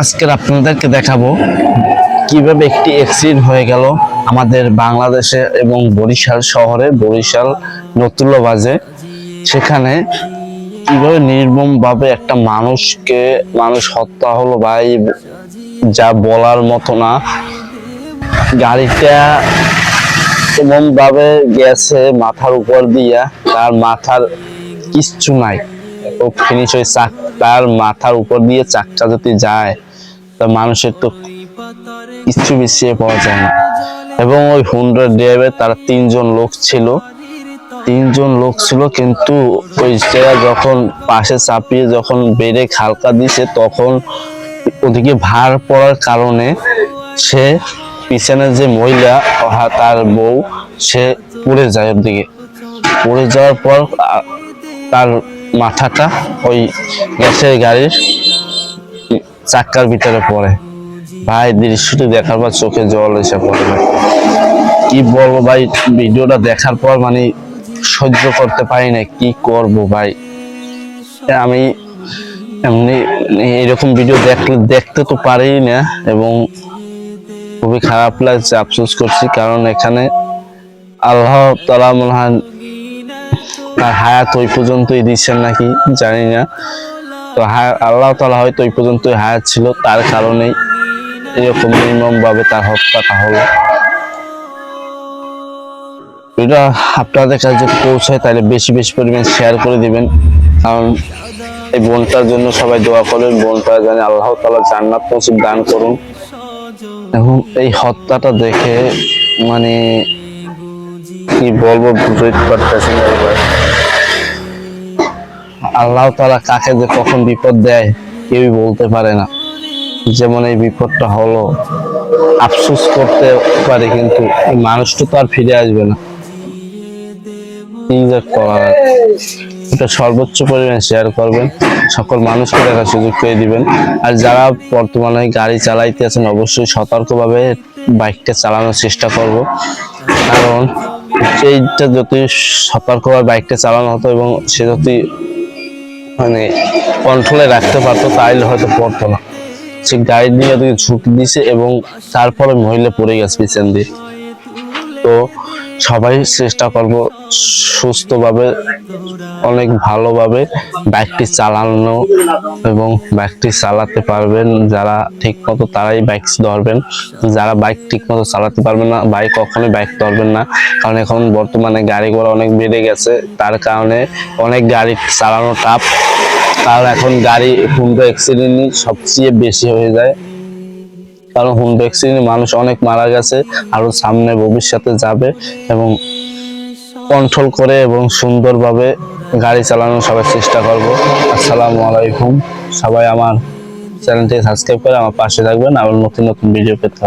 আজকের আপনাদেরকে দেখাবো কীভাবে একটি অ্যাক্সিডেন্ট হয়ে গেল আমাদের বাংলাদেশে এবং বরিশাল শহরে, বরিশাল নতুল্লা বাজে সেখানে কীভাবে নির্মমভাবে একটা মানুষকে, মানুষ হত্যা হলো ভাই, যা বলার মতো না। গাড়িটা এমনভাবে গেছে মাথার উপর দিয়া, তার মাথার কিচ্ছু নাই। ও ফিনিশ হয়ে চাক তার মাথার উপর দিয়ে চাকটা যদি যায়, তা মানুষের তো কিচ্ছু বিছিয়ে পাওয়া যায় না। এবং ওই হুন্ডার ড্রাইভার তারা তিনজন লোক ছিল। তিনজন লোক ছিল, কিন্তু ওই যখন পাশে চাপিয়ে যখন বেড়ে হালকা দিছে, তখন ওদিকে ভার পড়ার কারণে সে পিছনে যে মহিলা তার বউ, সে পড়ে যায় ওর দিকে পড়ে যাওয়ার পর তার মাথাটা ওই গ্যাসের গাড়ির চাক্কার ভিতরে পড়ে ভাই, দৃশ্যটি দেখার পর চোখে জল এসে পড়ে ভাই। কি বলব ভাই, ভিডিওটা দেখার পর মানে সহ্য করতে পারি না কি করব ভাই আমি এমনি এরকম ভিডিও দেখলে দেখতে তো পারি না এবং খুবই খারাপ লাগছে, আফসোস করছি, কারণ এখানে আল্লাহ তালা মনে হয় তার হায়াত ওই পর্যন্তই দিচ্ছেন নাকি জানি না। তো আল্লাহ তালা হয়তো ওই পর্যন্তই হায়াত ছিল, তার কারণেই এরকম নির্মম ভাবে তার হত্যাটা হলো। এটা আপনাদের কাছে যদি পৌঁছায়, তাহলে বেশি বেশি পরিমাণ শেয়ার করে দিবেন। কারণ এই বোনটার জন্য সবাই দোয়া করবেন বোনটা জানি আল্লাহ তালা জান্নাত নসিব দান করুন। এবং এই হত্যাটা দেখে মানে কি বলব, বুঝতে পারতেছি না এবার। আল্লাহ তারা কাকে যে কখন বিপদ দেয় কেউই বলতে পারে না। যেমন এই বিপদটা হলো, আফসোস করতে পারে কিন্তু এই মানুষটা তো আর ফিরে আসবে না। এটা সর্বোচ্চ পরিমাণে শেয়ার করবেন, সকল মানুষকে দেখার সুযোগ করে দিবেন। আর যারা বর্তমানে গাড়ি চালাইতে আছেন, অবশ্যই সতর্কভাবে বাইকটা চালানোর চেষ্টা করব। কারণ এইটা যদি সতর্কভাবে বাইকটা চালানো হতো এবং সে যদি মানে কন্ট্রোলে রাখতে পারতো তাহলে হয়তো পড়তো না। সে গাড়ি নিয়ে ঝুঁকি দিছে এবং তারপরে মহিলা পড়ে গেছে পিছন দিয়ে। তো সবাই চেষ্টা করব সুস্থভাবে, অনেক ভালোভাবে বাইকটি চালানো এবং বাইকটি চালাতে পারবেন। যারা ঠিক মতো তারাই বাইক ধরবেন। যারা বাইক ঠিক মতো চালাতে পারবেন না বাইক কখনোই বাইক ধরবেন না। কারণ এখন বর্তমানে গাড়ি ঘোড়া অনেক বেড়ে গেছে। তার কারণে অনেক গাড়ি চালানো টাফ কারণ এখন গাড়ি হুন্ডা অ্যাক্সিডেন্টই সবচেয়ে বেশি হয়ে যায়। কারণ হোম ভ্যাকসিনে মানুষ অনেক মারা গেছে আরও সামনে ভবিষ্যতে যাবে এবং কন্ট্রোল করে এবং সুন্দরভাবে গাড়ি চালানোর সবাই চেষ্টা করব। আসসালামু আলাইকুম। সবাই আমার চ্যানেলটি সাবস্ক্রাইব করে আমার পাশে থাকবেন। আবার নতুন নতুন ভিডিও পেতে